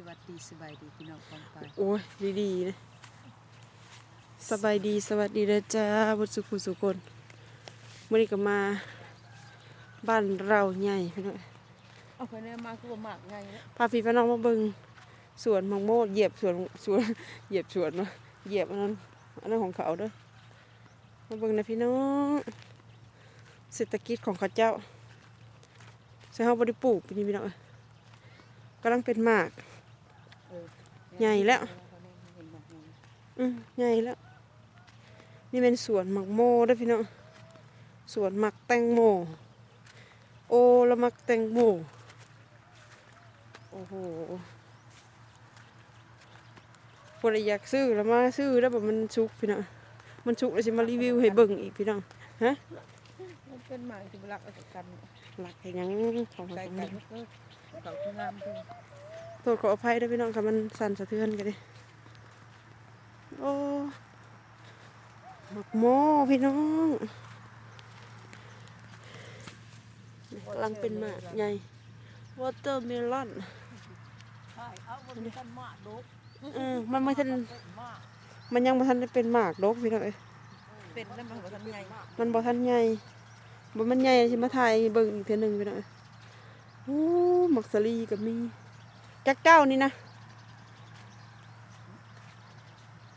สวัสดีสบายดีพี่น้องฟังไปโอ้ยดีๆนะสบายดีสวัสดีนะจ้าบุตรสุขุสุคนมื่อนี้ก็มาบ้านเราใหญ่พี่น้องเอาคนนี้มาคือบ่มากไงนะพาพี่พี่น้องมาเบิ่งสวนมังโมดเหยียบสวนสวนเหยียบสวนเนาะเหยียบอันนั้นอันนั้นของเขาเด้อมาเบิ่งนะพี่น้องเศรษฐกิจของเขาเจ้าใช่เฮาบ่ได้ปลูกปีนี้พี่น้องเอ้ยกำลังเป็นหมากเออ ใหญ่แล้วเห็นบอกไงอืมใหญ่แล้ว นี่เป็นสวนหมักโมเด้วยพี่น้อง สวนหมักแตงโม โอ้แล้วหมักแตงโม โอ้โหคนอยากซื้อแล้วมาซื้อแล้วแบบมันชุกพี่น้อง มันชุกแล้วสิมารีวิวให้เบิ่งอีกพี่น้อง ฮะ มันเป็นหมากที่รักเอากันหลักให้หยังของไกลเขากันก็เขาคืองามเพิ่นโทษขออภัยด้วยพี่น้องค่ะมันสั่นสะเทือนกันดิโอ้หมักโมพี่น้องกำลังเป็นหมากใหญ่วอเตอร์เมลอนใช่เอาบนกันหมากดกเออมันไม่ทันเป็นหมากมันยังบ่ทันได้เป็นหมากดกพี่น้องเอ้ยเป็นแล้วมันบ่ทันใหญ่มันบ่ทันใหญ่บ่มันใหญ่สิมาถ่ายเบิ่งอีกเทื่อหนึงพี่น้องเอ้ยโอ้หมักสลีก็มี จักเจ้านี่นะ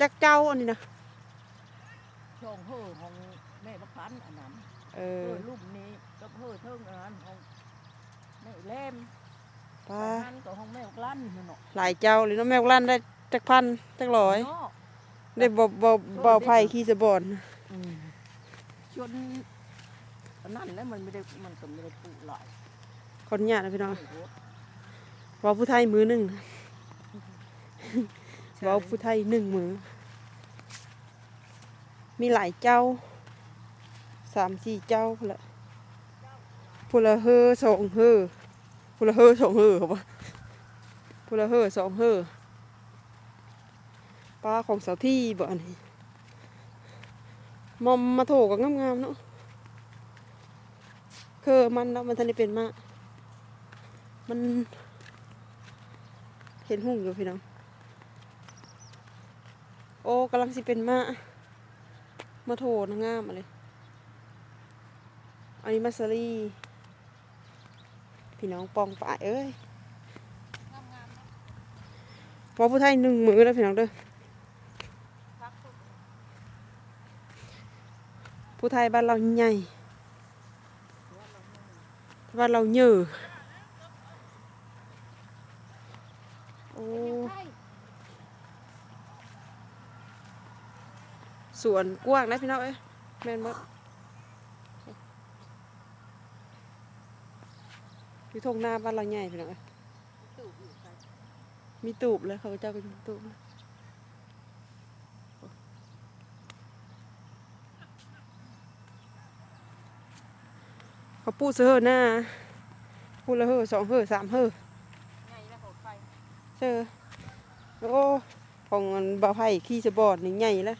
จักเจ้าอันนี้นะช่องเฮ่อของแม่บักพันอันนั้นเอเอออรูปนี้กับเฮ่อเทิงอันนั้นของแม่แลมป้าอันนั้นก็ของแม่บักลั่นนั่นเนาะหลายเจ้าเลยเนาะแมวลั่นได้จักพันจักร้อย เนาะได้บ่บ่บ่ไผ่ขี้สะบอนอืมชนอันนั้นแล้วมันไม่ได้มันก็ไม่ได้ปลูกหลายขออนุญาตนะพี่น้อง โอ้โหเว้าผู้ไทยมือหนึ่งเว้าผู้ไทยหนึ่งมือ มีหลายเจ้าสามสี่เจ้าพุ่นละพูละเฮอสองเฮอพูละเฮอสองเฮอเขาปะพูละเฮอสองเฮอปลาของสาวที่บ่อันนี้มอมมาโถก็งามๆเนาะคือมันเนาะมันทันได้เป็นมากมัน เห็นหุ่งอยู่พี่น้อง โอ้กำลังสิเป็นมะมาโถนะงามอะไรอันนี้มาซารีพี่น้องปองป่ายเอ้ยพอผู้ไทยหนึ่งมือแล้วพี่น้องเด้อผู้ไทยบ้านเราใหญ่บ้านเราเหยื่อโอ้ สวนกว้างนะพี่น้องเอ้ยแม่นบ่อยู่ทงหน้าบ้านเราใหญ่พี่น้องเอ้ยมีตูบเลยเขาเจ้าก็มีตูบเขาปูเสือหน้าปูละเฮอสองเฮอสามเฮอไงแล้วของใครเจอโอ้ของบ่าวไผ่ขี้สะบอดนี่ใหญ่แล้ว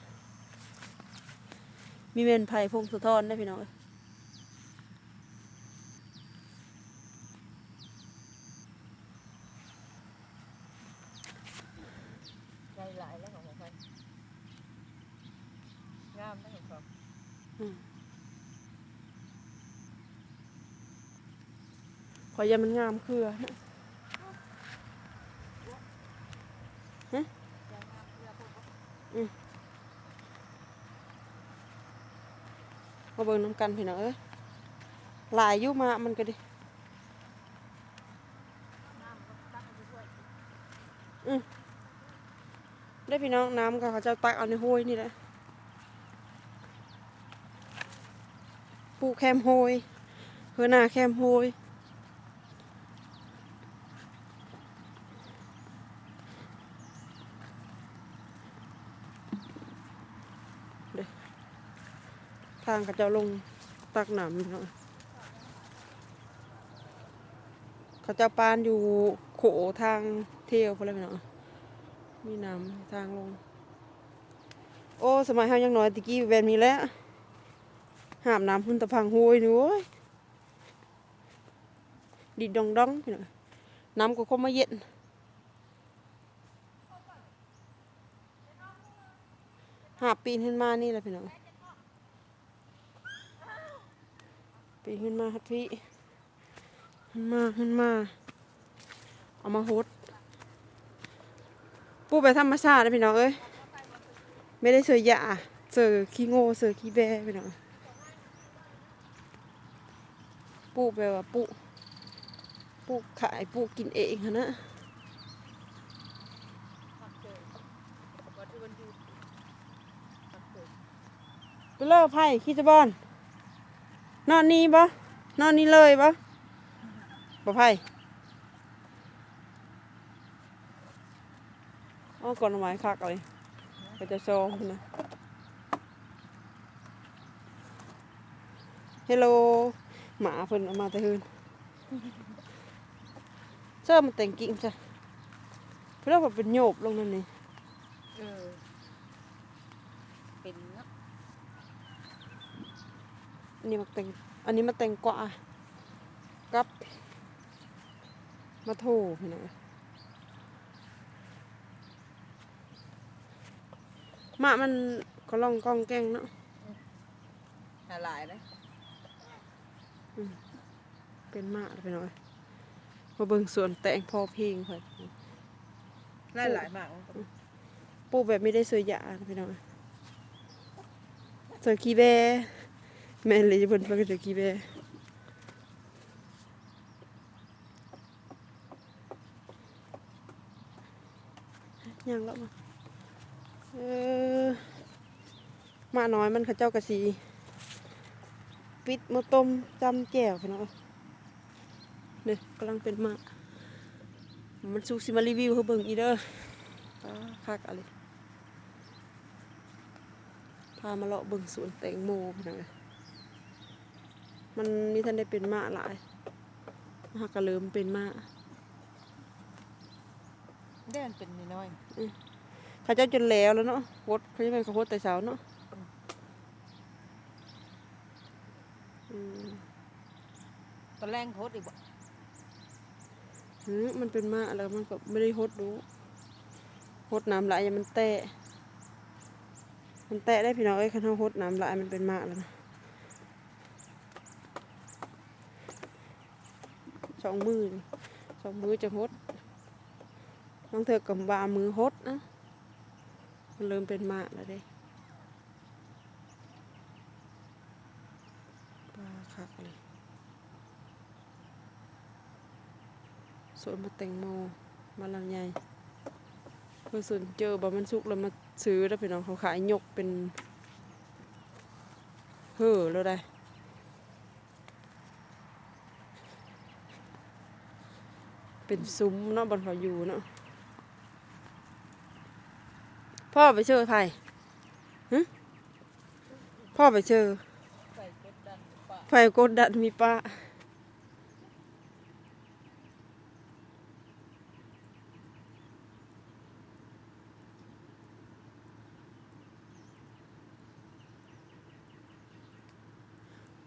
มีเมนไผ่พงสะท้อนได้พี่น้องเอ้ยใจหลายแล้วของใครงามแล้วของเขาขอยามันงามเครือนะฮะอืม มาเบิ่งน้ำกันพี่น้องเอ้ยหลายอยู่มามันก็ดิอืมได้พี่น้องน้ำก็เขาจะตักเอาในห้วยนี่แหละปลูกแคมโฮยเฮือหน้าแคมโฮย ทางกราเจ้าลงตักน้ำเนาะเขาจะปานอยู่โขทางเที่ยวพอแล้วเนาะมีน้ำทางลง โอ้ สมัยห้ายังน้อยตะกี้แวนมีแล้วหามน้ำพุ่นตะพังห้วยนู้ยดิดดองดองเนาะน้ำก็คมมาเย็นหาปีนขึ้นมานี่แหละพี่น้อง ปีขึ้นมาครับพี่ขึ้นมาขึ้นมา เอามาฮดปูไปธรรมชาตินะพี่น้องเอ้ยไม่ได้เสือยาเสือขี้โง่เสือขี้แบพี่น้องปูไปว่าปูปูขายปูกินเองนะไปเลิกไพ่ขี้จะบอน นอนนี่ปะนอนนี่เลยปะบ่ไพ่อ๋อก่อนเอาไม้คักเลยก็จะโชว์นะเฮลโลหมาเพิ่นเอามาแต่คืนเสื้อมันแต่งกิ่งจ้ะเพื่อว่าเป็นโยบลงนั่นนี่เออเป็นเนาะ อั นนี้มาแต่งอันนี้มาแต่งกว่ากับ มาโถพี่น้องหมามันก็ล่องกองแกงเนาะหาหลายเลยเป็นหมาไปหน่อยมาเบิ่งสวนแต่งพอเพิงค่ะหลายหลายมากปลูกแบบไม่ได้เสยหยาไปหน่อยเสยขี้แบ แม่เลยจะเบิ่นไปก็เสยขี้แบยังแล้วมาเออมาน้อยมันเขาเจ้ากะสีปิดมาต้มจำแจ่วไปหน่อเนี่ยกำลังเป็นมากมันสูสิมารีวิวให้เบิ่งอีเด้อคักอะไรพามาเลาะเบิ่งสวนแตงโมพี่น้อง มันมีท่านได้เป็นหมาหลายหักกระเลิมเป็นหมาเด่นเป็นน้อยเขาเจ้าจนแล้วแล้วเนาะโคตรเขาจะเป็นเขาโคตรแต่เช้าเนาะอืมๆตอนแรกโคตรอีกบ่หือมันเป็นหมาแล้วมันก็ไม่ได้โคตรรู้โคตรน้ำไหลายอย่ามันแตะมันแตะได้พี่น้องเอ้ยคันเฮาโคตรน้ำไหลายมันเป็นหมาแล้วนะ องมือสองมือจะหดบางเธอกับบามือหดนะมันเริ่มเป็นหมาแล้วเด้ปลาคักเลยสวนมาแตงโมมาลำไยเพื่อสวนเจอบ่มันสุกแล้วมาซื้อแล้วพี่น้องเขาขายยกเป็นเห่อแล้วได้ เป็นซุ้มเนาะบนเขาอยู่เนาะพ่อไปเจอไผ่ฮะพ่อไปเจอไผ่กดดันมีป้า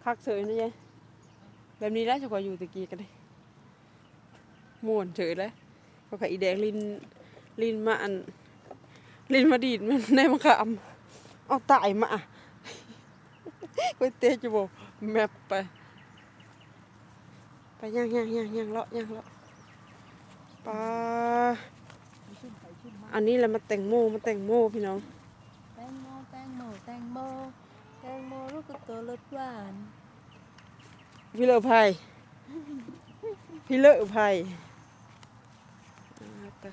คักเฉยนะยายแบบนี้แล้วจะกว่าอยู่ตะกี้กันเลย ม่วนเฉยเลยเขาขายอีแดงลินลินมาอันลินมาดีดมันในมะขามเอาตายมาก๋วยเตี๋ยวจะบอกแมปไป ไปย่างย่างย่างย่างเลาะย่างเลาะปลาอันนี้แหละมาแต่งโมมาแต่งโมพี่น้องแตงโมแตงโมแตงโมแตงโมลูกกระตัวรสหวานพี่เลอไผ่พี่เลอไผ่อ่าไป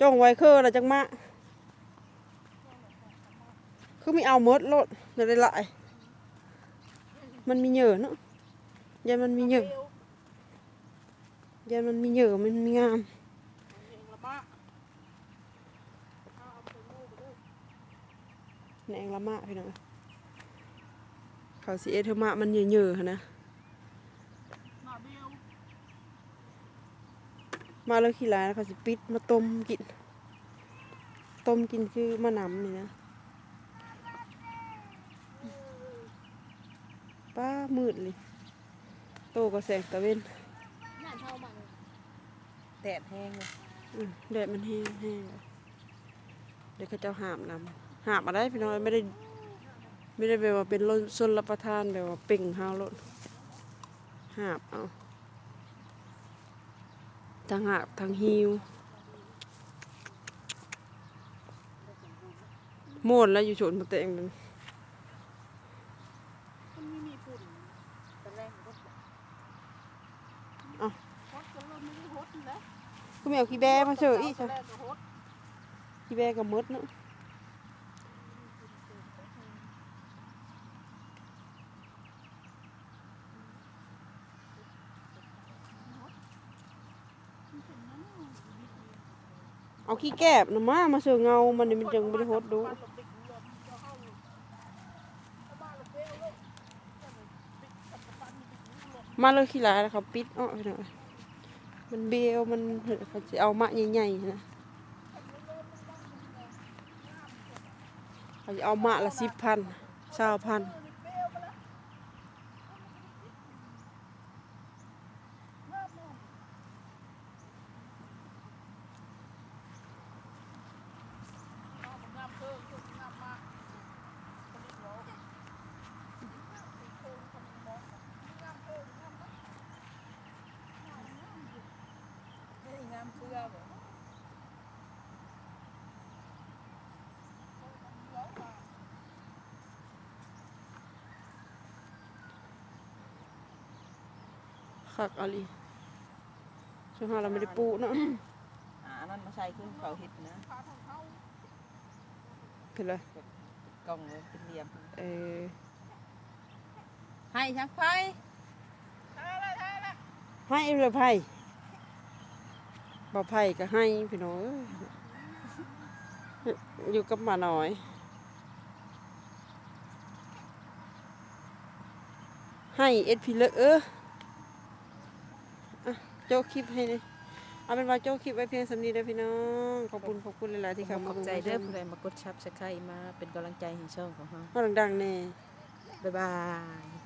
จ้องไว้คืออะไรจังมะคือไม่เอาหมดโลดเดี๋ยวได้หลายมันมีเหยื่อเนาะยันมันมีเหยื่อยันมันมีเหยื่อมันมีงามแนงละมะพี่น้องเขาสีเอเทอร์มะมันเยอะๆหั้นนะ มาแล้วขี้ร้ายแล้วเขาสิปิดมาต้มกิน ต้มกินคือมะนำนี่นะป้ามืดเลยโตก็แสงตะเว้นน่าเท่ามันแดดแห้งเลยอืมแดดมันแห้งแห้งเดี๋ยวเขาเจ้าหามนำหามมาได้พี่น้อยไม่ได้ ไม่ได้แบบว่าเป็นรสนรับประทานแบบว่าเป่งห้าวรถหาบเอา ทั้งหาบทั้งหิวโมดแล้วอยู่โฉนมาเตงนึงมันไม่มีฝุ่นตอนแรกมันก็ฮดก็เริ่มไม่ได้ฮดแล้วก็ไม่เอาขี้แบมาเฉยอีกตอจ้ะนแรกก็ฮดขี้แบก็หมดเนาะ ขี้แกบนะมามาเสือเงา มันนี่มันจังไม่ได้หดดูมาเลยขี้หลายแล้วเขาปิดอ้อไปหน่อยมันเบลมันเขาจะเอามะใหญ่ๆนะเขาจะเอามะละสิบพันเช้าพันงามเพื่อบ่ คักอะไรช่วงหาเราไม่ได้ปลูกเนาะอ่านั่นมาใส่คือเขาเห็ดนะเห็นเลยกล่องเลยเป็นเหลี่ยมเออให้ชักไฟให้เลยไผ่บ่ไผ่ก็ให้พี่น้องเอ้ยอยู่กับหมาหน่อยให้เอ็ดพีเลอะเอออะ โจ้คลิปให้เลยเอาเป็นว่าโจ้คลิปไว้เพียงสำนีได้อพี่น้องขอบคุณขอบคุณหลายๆที่เข้ามาขอบใจเด้อชผู้ใดมากดชับสไครมาเป็นกำลังใจให้ช่องของเรามาดังๆแน่ บ๊ายบาย